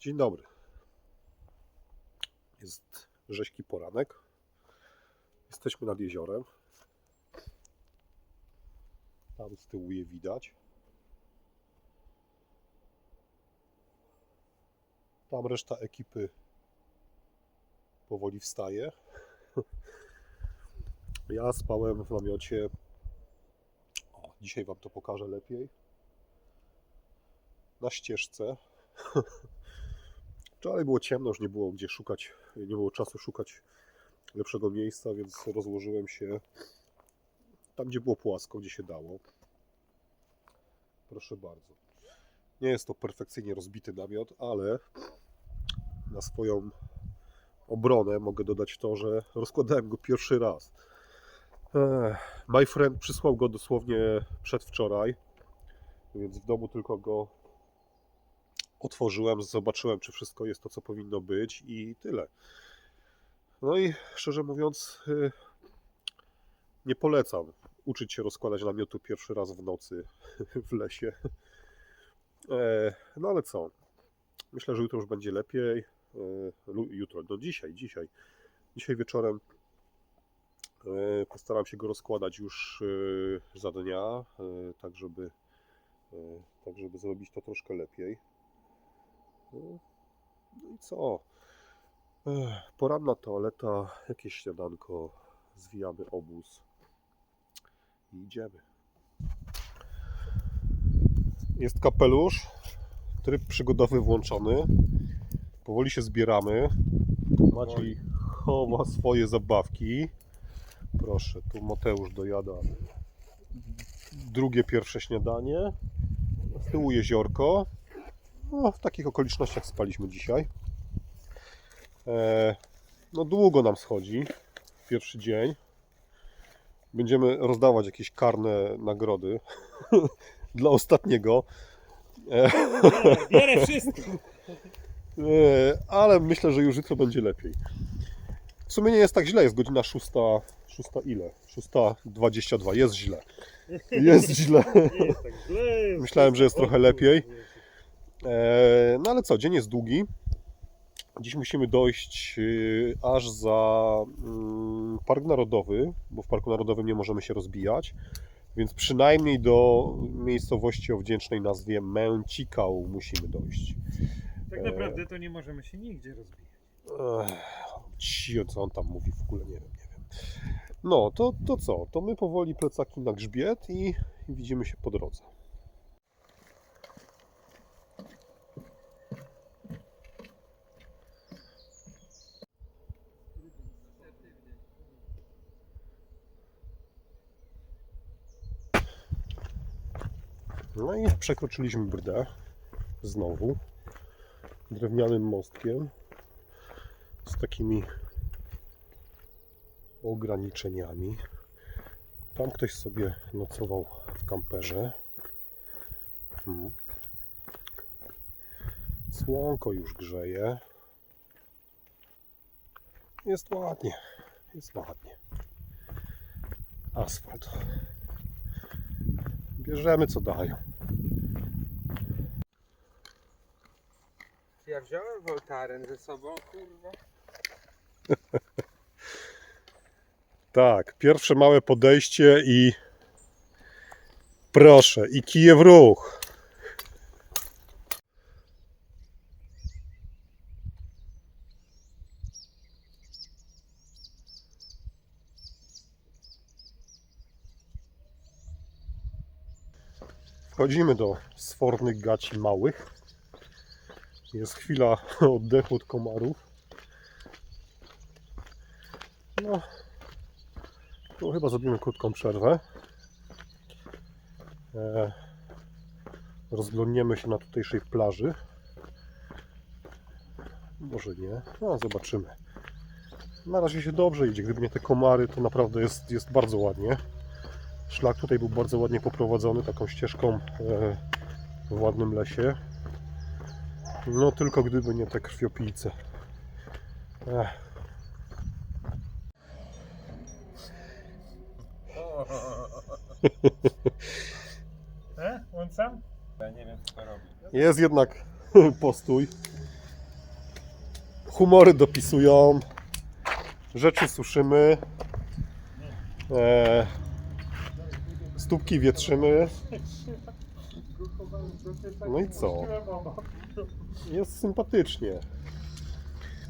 Dzień dobry. Jest rzeźki poranek. Jesteśmy nad jeziorem. Tam z tyłu je widać. Tam reszta ekipy powoli wstaje. Ja spałem w namiocie. O, dzisiaj Wam to pokażę lepiej. Na ścieżce. Wczoraj było ciemno, już nie było gdzie szukać, nie było czasu szukać lepszego miejsca, więc rozłożyłem się tam, gdzie było płasko, gdzie się dało. Proszę bardzo. Nie jest to perfekcyjnie rozbity namiot, ale na swoją obronę mogę dodać to, że rozkładałem go pierwszy raz. My friend przysłał go dosłownie przedwczoraj, więc w domu tylko go otworzyłem, zobaczyłem, czy wszystko jest to, co powinno być i tyle. No i szczerze mówiąc, y, nie polecam uczyć się rozkładać namiotu pierwszy raz w nocy w lesie. E, No ale co? Myślę, że jutro już będzie lepiej. E, Jutro, no dzisiaj, dzisiaj. Dzisiaj wieczorem e, postaram się go rozkładać już za dnia, tak żeby, tak żeby zrobić to troszkę lepiej. No no i co? Ech, Poranna toaleta, jakieś śniadanko, zwijamy obóz i idziemy. Jest kapelusz, tryb przygodowy włączony. Powoli się zbieramy. Maciej chowa swoje zabawki. Proszę, tu Mateusz dojada drugie, pierwsze śniadanie. Z tyłu jeziorko. No, w takich okolicznościach spaliśmy dzisiaj. E, no długo nam schodzi. Pierwszy dzień. Będziemy rozdawać jakieś karne nagrody dla ostatniego. E, Bierę wszystko. e, ale myślę, że już jutro będzie lepiej. W sumie nie jest tak źle, jest godzina 6, 6 ile? 6.22, jest źle. Jest źle. Nie jest tak źle. Myślałem, że jest trochę lepiej. E, No ale co, dzień jest długi. Dziś musimy dojść y, aż za mm, Park Narodowy, bo w Parku Narodowym nie możemy się rozbijać. Więc przynajmniej do miejscowości o wdzięcznej nazwie Męcikał musimy dojść. Tak naprawdę to nie możemy się nigdzie rozbijać. Cio, co on tam mówi w ogóle, nie wiem, nie wiem. No, to, to co? To my powoli plecaki na grzbiet i widzimy się po drodze. No i przekroczyliśmy brdę znowu drewnianym mostkiem z takimi ograniczeniami. Tam ktoś sobie nocował w kamperze. Hmm. Słonko już grzeje. Jest ładnie. Jest ładnie. Asfalt. Bierzemy co dają. Ja wziąłem Voltaren ze sobą, kurwa. Tak, pierwsze małe podejście i proszę, i kije w ruch. Wchodzimy do sfornych gaci małych. Jest chwila oddechu od komarów. No, tu chyba zrobimy krótką przerwę. E, rozglądniemy się na tutejszej plaży. Może nie. No, zobaczymy. Na razie się dobrze idzie. Gdyby nie te komary, to naprawdę jest, jest bardzo ładnie. Szlak tutaj był bardzo ładnie poprowadzony, taką ścieżką e, w ładnym lesie. No tylko gdyby nie te krwiopijce. Ech. E? On sam? Ja nie wiem co to robi. Jest jednak postój. Humory dopisują. Rzeczy suszymy. E, stópki wietrzymy. No i co? Jest sympatycznie.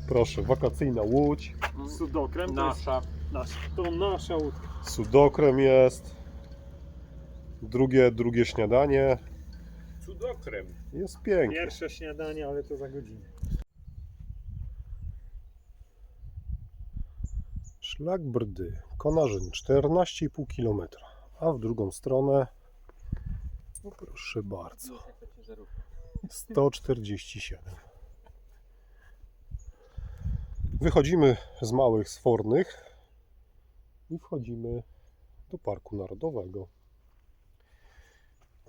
Proszę, wakacyjna łódź. Sudokrem to jest Nasza. nasza. To nasza łódka. Sudokrem jest. Drugie, drugie śniadanie. Cudokrem. Jest pięknie. Pierwsze śniadanie, ale to za godzinę. Szlak Brdy, Konarzyn 14,5 km, a w drugą stronę, no proszę bardzo, 147. Wychodzimy z małych sfornych i wchodzimy do Parku Narodowego.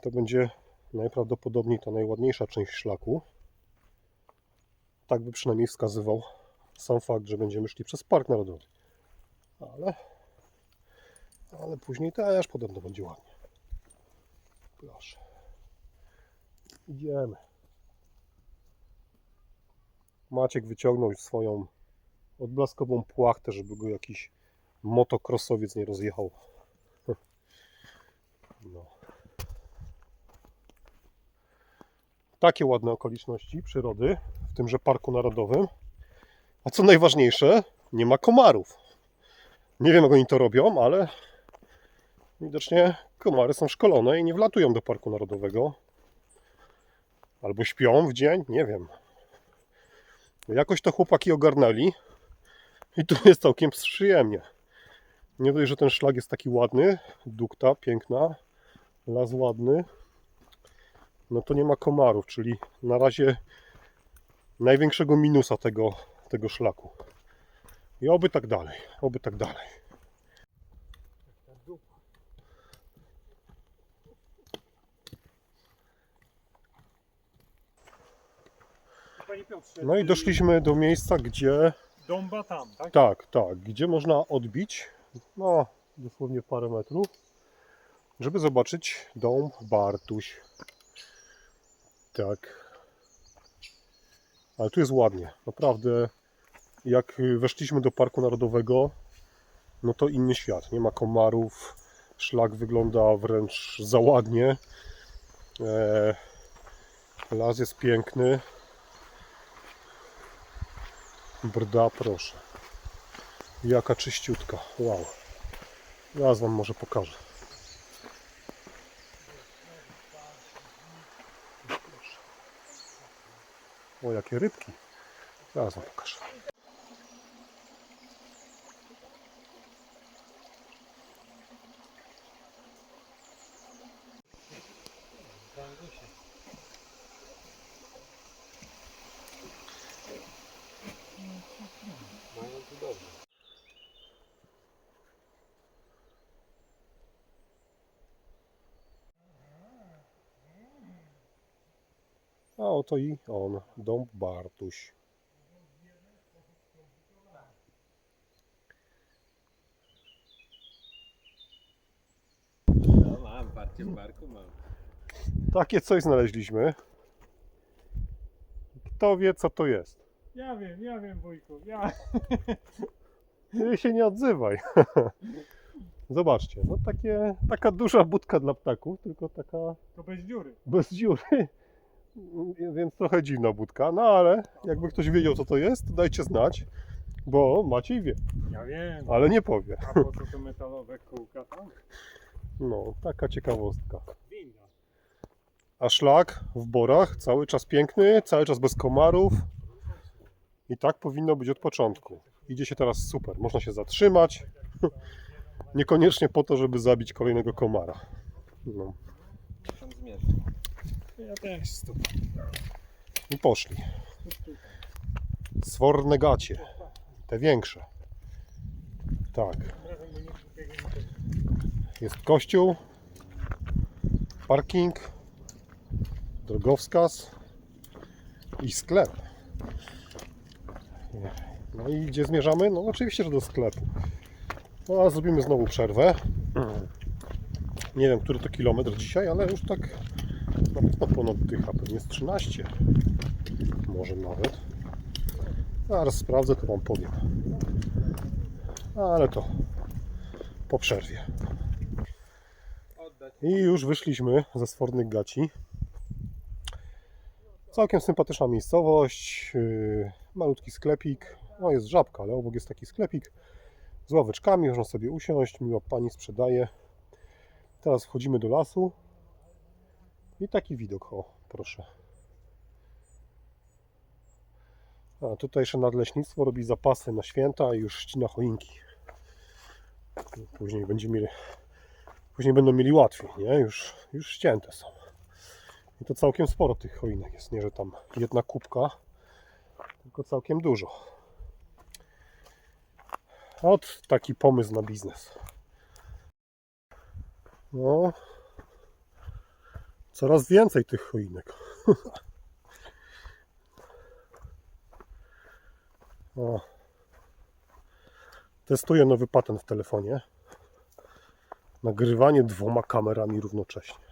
To będzie najprawdopodobniej ta najładniejsza część szlaku. Tak by przynajmniej wskazywał sam fakt, że będziemy szli przez Park Narodowy. Ale, ale później też podobno będzie ładnie. Proszę. Idziemy. Maciek wyciągnął swoją odblaskową płachtę, żeby go jakiś motocrossowiec nie rozjechał. No. Takie ładne okoliczności przyrody w tymże Parku Narodowym. A co najważniejsze, nie ma komarów. Nie wiem, jak oni to robią, ale widocznie komary są szkolone i nie wlatują do Parku Narodowego. Albo śpią w dzień, nie wiem. Jakoś to chłopaki ogarnęli i tu jest całkiem przyjemnie. Nie dość, że ten szlak jest taki ładny, dukta piękna, las ładny, no to nie ma komarów, czyli na razie największego minusa tego, tego szlaku. I oby tak dalej, oby tak dalej. Panie Piotrze, No i doszliśmy do miejsca, gdzie Dąba tam, tak? tak, tak, gdzie można odbić, no dosłownie parę metrów, żeby zobaczyć dom Bartuś. Tak. Ale tu jest ładnie, naprawdę. Jak weszliśmy do Parku Narodowego, no to inny świat. Nie ma komarów, szlak wygląda wręcz za ładnie. E, las jest piękny. Brda, proszę. Jaka czyściutka. Wow. Zaraz Wam może pokażę. O, jakie rybki. Zaraz Wam pokażę. Mają tu dobrze. A oto i on, dom Bartuś. No mam, patrzcie w barku mam. Takie coś znaleźliśmy. Kto wie, co to jest? Ja wiem, ja wiem wujku, ja. Ty się nie odzywaj. Zobaczcie, no takie, taka duża budka dla ptaków, tylko taka To bez dziury. bez dziury. Więc trochę dziwna budka, no ale jakby ktoś wiedział, co to jest, to dajcie znać, bo Maciej wie, Ja wiem. ale nie powie. A po co to metalowe kółka tam? No, taka ciekawostka. Winda. A szlak w borach cały czas piękny, cały czas bez komarów. I tak powinno być od początku. Idzie się teraz super. Można się zatrzymać. Niekoniecznie po to, żeby zabić kolejnego komara. No. Tam zmierzch. Ja też. I poszli. Sworne gacie. Te większe. Tak. Jest kościół. Parking. Drogowskaz. I sklep. No i gdzie zmierzamy? No oczywiście, że do sklepu. No a zrobimy znowu przerwę. Nie wiem, który to kilometr dzisiaj, ale już tak na pewno ponad dycha, pewnie z 13. Może nawet. Zaraz sprawdzę, to Wam powiem. Ale to po przerwie. I już wyszliśmy ze Sfornych Gaci. Całkiem sympatyczna miejscowość, yy, malutki sklepik. No jest żabka, ale obok jest taki sklepik z ławeczkami, można sobie usiąść, miła pani sprzedaje. Teraz wchodzimy do lasu i taki widok, o proszę. A tutejsze nadleśnictwo robi zapasy na święta i już ścina choinki. Później będziemy mieli Później będą mieli łatwiej, nie? Już, już ścięte są. I to całkiem sporo tych choinek jest. Nie, że tam jedna kubka, tylko całkiem dużo. Ot taki pomysł na biznes. No. Coraz więcej tych choinek. O. Testuję nowy patent w telefonie nagrywanie dwoma kamerami równocześnie.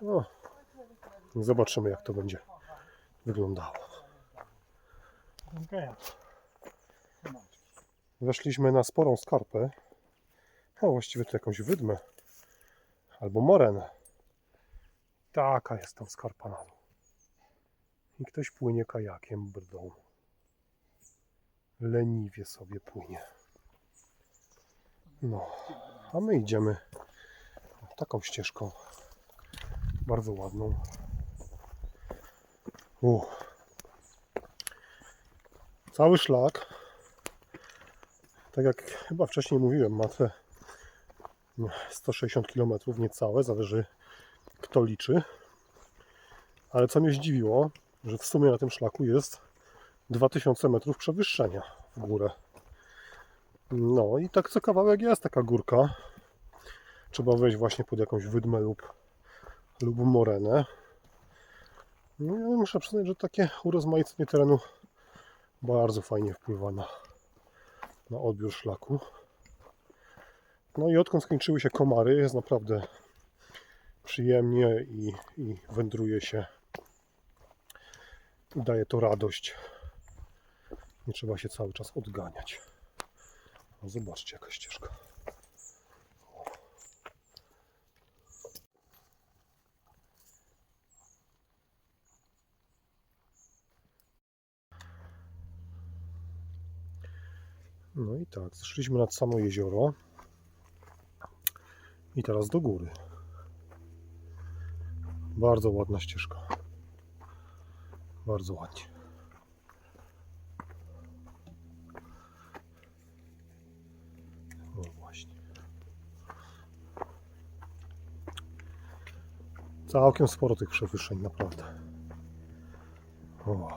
No, zobaczymy jak to będzie wyglądało. Weszliśmy na sporą skarpę. A właściwie to jakąś wydmę. Albo morenę. Taka jest tam skarpa na dół. I ktoś płynie kajakiem brdą. Leniwie sobie płynie. No, a my idziemy taką ścieżką. Bardzo ładną. U. Cały szlak tak jak chyba wcześniej mówiłem, ma te 160 km niecałe, zależy kto liczy. Ale co mnie zdziwiło, że w sumie na tym szlaku jest 2000 metrów przewyższenia w górę. No i tak co kawałek jest taka górka. Trzeba wejść właśnie pod jakąś wydmę lub, lub morenę. No muszę przyznać, że takie urozmaicenie terenu bardzo fajnie wpływa na, na odbiór szlaku. No i odkąd skończyły się komary, jest naprawdę przyjemnie i, i wędruje się. I daje to radość. Nie trzeba się cały czas odganiać. No zobaczcie jaka ścieżka. No i tak, zeszliśmy nad samo jezioro. I teraz do góry. Bardzo ładna ścieżka. Bardzo ładnie. O właśnie. Całkiem sporo tych przewyższeń, naprawdę. O.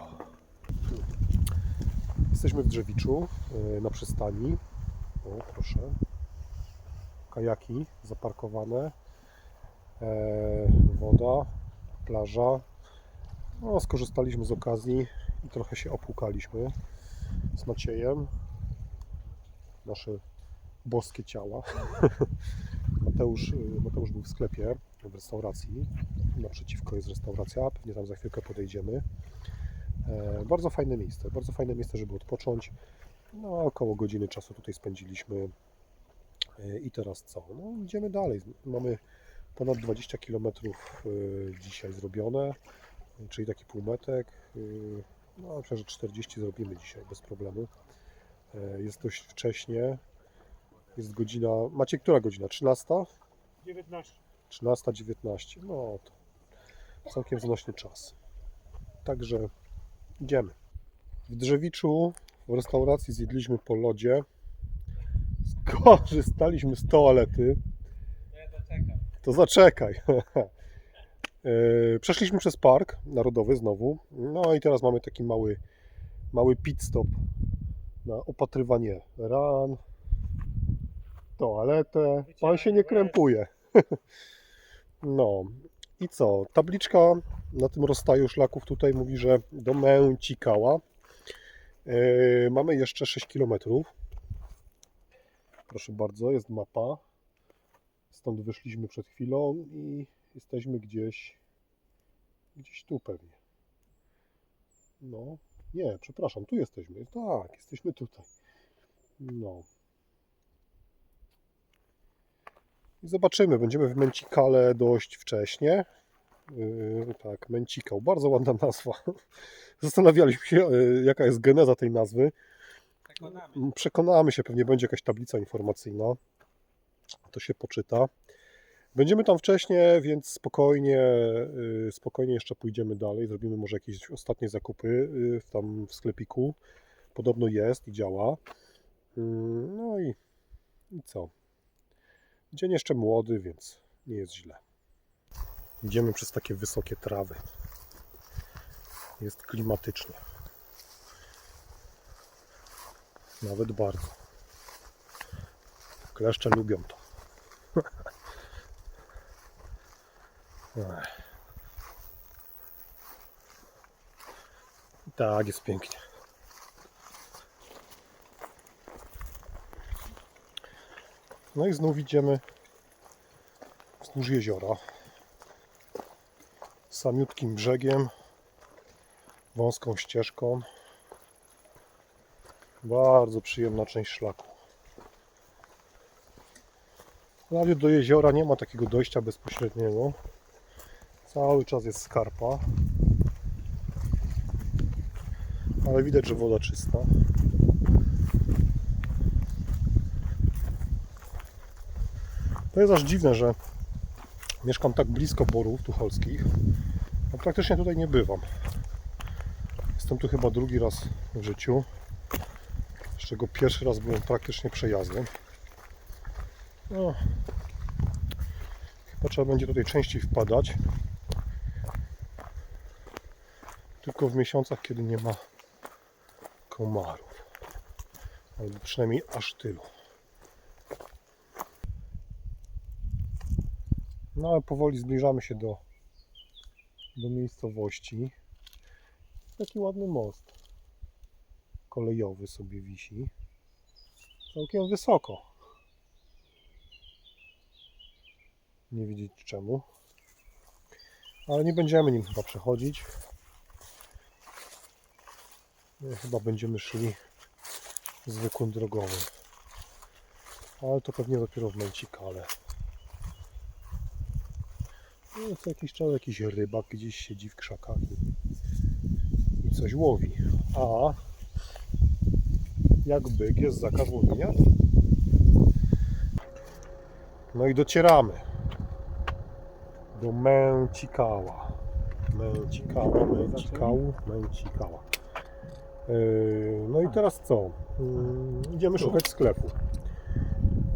Jesteśmy w Drzewiczu yy, na przystani. O, proszę. Kajaki zaparkowane. E, woda, plaża. No, skorzystaliśmy z okazji i trochę się opłukaliśmy z Maciejem. Nasze boskie ciała. Mateusz, y, Mateusz był w sklepie, w restauracji. Naprzeciwko jest restauracja, pewnie tam za chwilkę podejdziemy. E, Bardzo fajne miejsce, bardzo fajne miejsce, żeby odpocząć. No, około godziny czasu tutaj spędziliśmy. E, I teraz co? No, idziemy dalej. Mamy ponad 20 km dzisiaj zrobione, czyli taki półmetek. No, myślę, że 40 zrobimy dzisiaj bez problemu. E, Jest dość wcześnie. Jest godzina. Macie która godzina? 13? 19. 13.19. No to całkiem znośny czas. Także idziemy. W Drzewiczu w restauracji zjedliśmy po lodzie. Skorzystaliśmy z toalety. To zaczekaj. E, Przeszliśmy przez park narodowy znowu. No i teraz mamy taki mały, mały pit stop na opatrywanie ran, toaletę. Pan się nie krępuje. No i co? Tabliczka na tym rozstaju szlaków tutaj mówi, że do Męcikała. E, Mamy jeszcze 6 km. Proszę bardzo, jest mapa. Stąd wyszliśmy przed chwilą i jesteśmy gdzieś, gdzieś tu pewnie. No, nie, przepraszam, tu jesteśmy. Tak, jesteśmy tutaj. No. I zobaczymy, będziemy w Męcikale dość wcześnie. Yy, tak, Męcikał, bardzo ładna nazwa. Zastanawialiśmy się, yy, jaka jest geneza tej nazwy. Przekonamy. Przekonamy się, pewnie będzie jakaś tablica informacyjna. To się poczyta. Będziemy tam wcześniej, więc spokojnie, y, spokojnie jeszcze pójdziemy dalej. Zrobimy może jakieś ostatnie zakupy y, w tam w sklepiku. Podobno jest i działa. Mm, No i, i co? Dzień jeszcze młody, więc nie jest źle. Idziemy przez takie wysokie trawy. Jest klimatycznie. Nawet bardzo. Kleszcze lubią to. Tak, jest pięknie. No i znów idziemy wzdłuż jeziora. Samiutkim brzegiem, wąską ścieżką. Bardzo przyjemna część szlaku. Prawie do jeziora nie ma takiego dojścia bezpośredniego. Cały czas jest skarpa. Ale widać, że woda czysta. To jest aż dziwne, że mieszkam tak blisko borów tucholskich, a praktycznie tutaj nie bywam. Jestem tu chyba drugi raz w życiu, z czego pierwszy raz byłem praktycznie przejazdem. No, chyba trzeba będzie tutaj częściej wpadać. Tylko w miesiącach, kiedy nie ma komarów. Albo przynajmniej aż tylu. No ale powoli zbliżamy się do, do miejscowości. Taki ładny most kolejowy sobie wisi. Całkiem wysoko. Nie wiedzieć czemu. Ale nie będziemy nim chyba przechodzić. Chyba będziemy szli zwykłym drogowym. Ale to pewnie dopiero w Męcikale. No, co jakiś czas jakiś rybak gdzieś siedzi w krzakach i, i coś łowi. A jak byk jest zakaz łowienia. No i docieramy do Męcikała. Męcikała, Męcikału, Męcikała. Yy, No i teraz co? Yy, Idziemy szukać sklepu.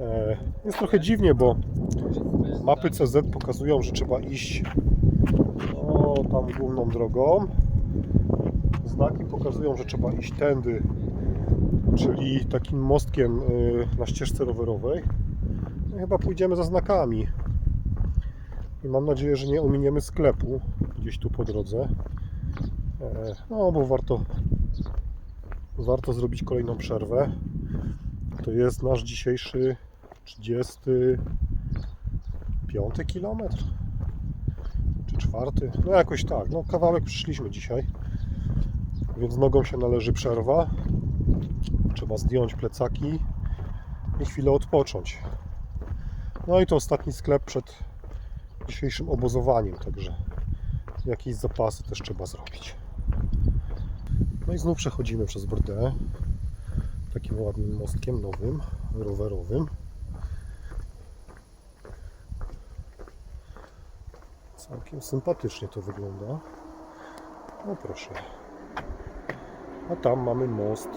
E, Jest trochę dziwnie, bo mapy CZ pokazują, że trzeba iść o, tam główną drogą. Znaki pokazują, że trzeba iść tędy, czyli takim mostkiem y, na ścieżce rowerowej. No, chyba pójdziemy za znakami. I mam nadzieję, że nie ominiemy sklepu gdzieś tu po drodze. E, No, bo warto, warto zrobić kolejną przerwę. To jest nasz dzisiejszy 35 kilometr czy czwarty, no jakoś tak, no kawałek przyszliśmy dzisiaj, więc nogą się należy przerwa, trzeba zdjąć plecaki i chwilę odpocząć. No i to ostatni sklep przed dzisiejszym obozowaniem, także jakieś zapasy też trzeba zrobić. No i znów przechodzimy przez Brdę, takim ładnym mostkiem nowym, rowerowym. Całkiem sympatycznie to wygląda. No proszę. A tam mamy most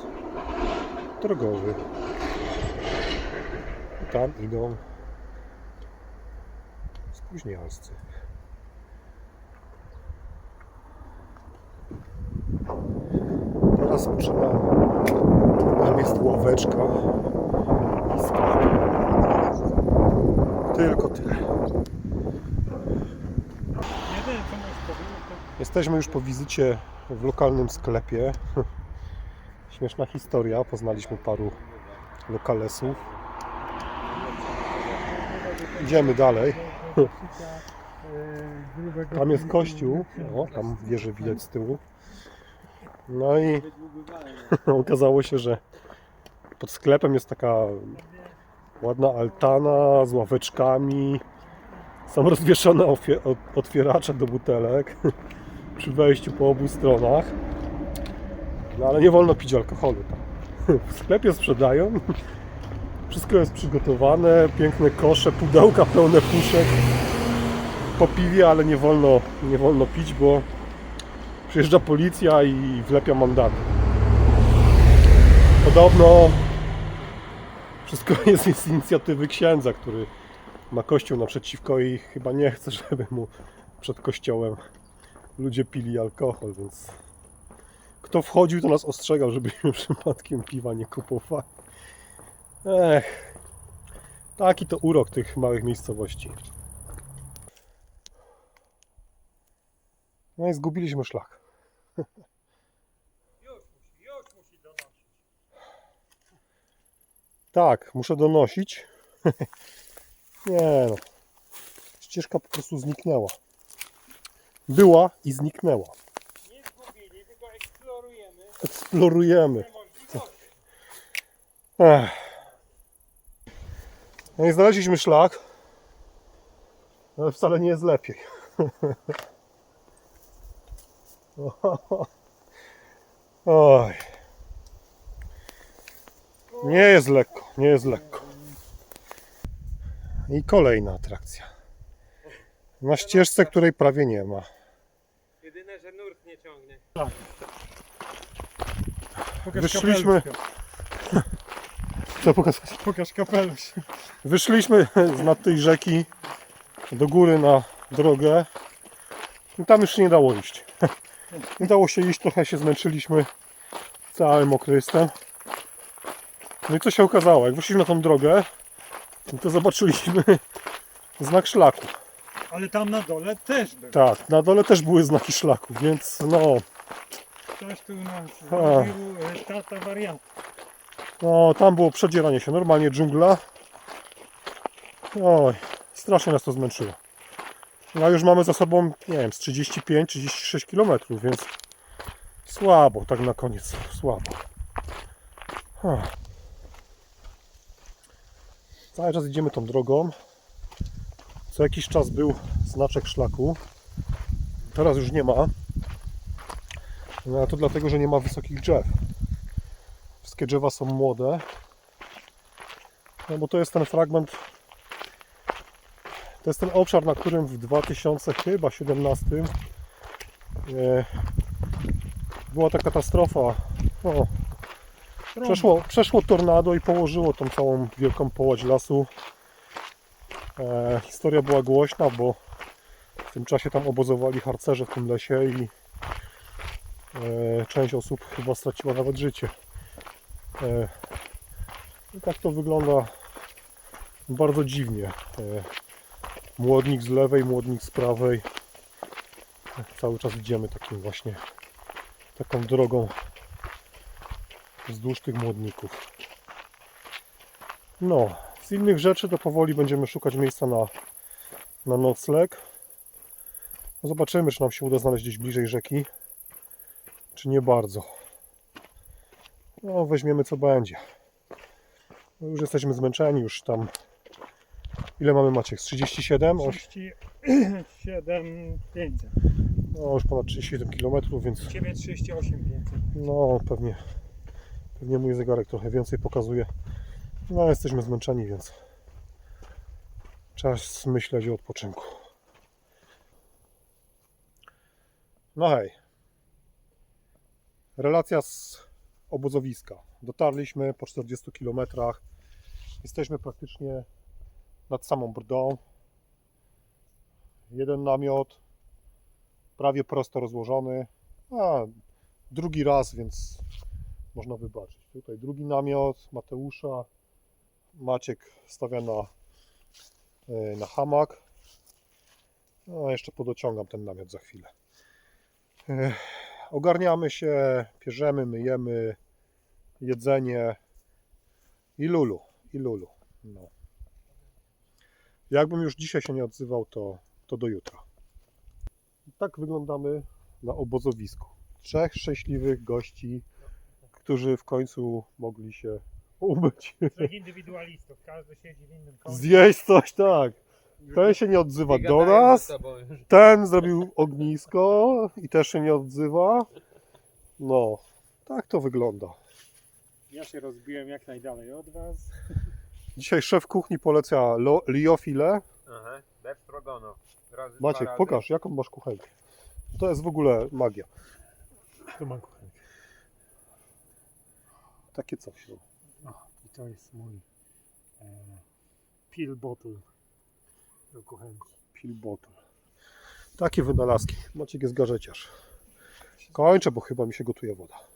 drogowy. I tam idą spóźnialscy. Teraz trzeba. Tam jest ławeczka i sklep. Tylko tyle. Jesteśmy już po wizycie w lokalnym sklepie. Śmieszna historia. Poznaliśmy paru lokalesów. Idziemy dalej. Tam jest kościół. O, tam wieżę widać z tyłu. No i okazało się, że pod sklepem jest taka ładna altana z ławeczkami. Są rozwieszone otwieracze do butelek przy wejściu po obu stronach. No ale nie wolno pić alkoholu. W sklepie sprzedają. Wszystko jest przygotowane, piękne kosze, pudełka pełne puszek po piwie, ale nie wolno, nie wolno pić, bo przyjeżdża policja i wlepia mandaty. Podobno wszystko jest z inicjatywy księdza, który ma kościół naprzeciwko i chyba nie chce, żeby mu przed kościołem ludzie pili alkohol, więc kto wchodził, to nas ostrzegał, żebyśmy przypadkiem piwa nie kupowali. Ech, taki to urok tych małych miejscowości. No i zgubiliśmy szlak. Tak, muszę donosić. Nie no. Ścieżka po prostu zniknęła. Była i zniknęła. Eksplorujemy. Ech. No i znaleźliśmy szlak. Ale wcale nie jest lepiej. Oj. Nie jest lekko, nie jest lekko. I kolejna atrakcja. Na ścieżce, której prawie nie ma. Jedyne, że nurt nie ciągnie. Pokaż Wyszliśmy-. Co pokazać? Pokaż kapelusz. Wyszliśmy z nad tej rzeki do góry na drogę. I tam już się nie dało iść. Nie dało się iść, trochę się zmęczyliśmy. Cały mokry jestem. No i co się okazało? Jak wyszliśmy na tą drogę, no to zobaczyliśmy znak szlaku. Ale tam na dole też był. Tak, na dole też były znaki szlaku, więc no, Ktoś tu nas zrobił e, tata wariant. no tam było przedzieranie się, normalnie dżungla. Oj, strasznie nas to zmęczyło. No a już mamy za sobą, nie wiem, z 35-36 km, więc słabo, tak na koniec, słabo. Huh. Cały czas idziemy tą drogą. Co jakiś czas był znaczek szlaku. Teraz już nie ma. No a to dlatego, że nie ma wysokich drzew. Wszystkie drzewa są młode. No bo to jest ten fragment. To jest ten obszar, na którym w 2017 e, była ta katastrofa. O, przeszło, przeszło tornado i położyło tą całą wielką połać lasu. E, historia była głośna, bo w tym czasie tam obozowali harcerze w tym lesie i część osób chyba straciła nawet życie. E, I tak to wygląda bardzo dziwnie. E, Młodnik z lewej, młodnik z prawej. E, Cały czas idziemy takim właśnie taką drogą wzdłuż tych młodników. No, z innych rzeczy to powoli będziemy szukać miejsca na, na nocleg. Zobaczymy, czy nam się uda znaleźć gdzieś bliżej rzeki, czy nie bardzo. No, weźmiemy co będzie. No, już jesteśmy zmęczeni, już tam. Ile mamy Maciek? Z 37? Oś- 37 500. No, już ponad 37 km, więc Ciebie 38 500. no pewnie, pewnie mój zegarek trochę więcej pokazuje. No, jesteśmy zmęczeni, więc czas myśleć o odpoczynku. No hej. Relacja z obozowiska. Dotarliśmy po 40 km. Jesteśmy praktycznie nad samą brdą. Jeden namiot, prawie prosto rozłożony. A, drugi raz, więc można wybaczyć. Tutaj drugi namiot Mateusza. Maciek stawia na, e, na hamak. No, jeszcze podociągam ten namiot za chwilę. Ogarniamy się, pierzemy, myjemy, jedzenie i lulu, i lulu. No. Jakbym już dzisiaj się nie odzywał, to, to do jutra. Tak wyglądamy na obozowisku. trzech szczęśliwych gości, którzy w końcu mogli się umyć. Trzech indywidualistów, każdy siedzi w innym kącie. Zjeść coś, tak. Ten się nie odzywa Nie do ze nas, sobą już. ten zrobił ognisko i też się nie odzywa. No, tak to wygląda. Ja się rozbiłem jak najdalej od was. Dzisiaj szef kuchni poleca lo- liofile. Aha, bez dwa Maciek, razy. pokaż, jaką masz kuchenkę. To jest w ogóle magia. Tu mam kuchenkę. Takie coś. O, i to jest mój e, pill bottle do. Takie wynalazki. Maciek jest garzeciarz. Kończę, bo chyba mi się gotuje woda.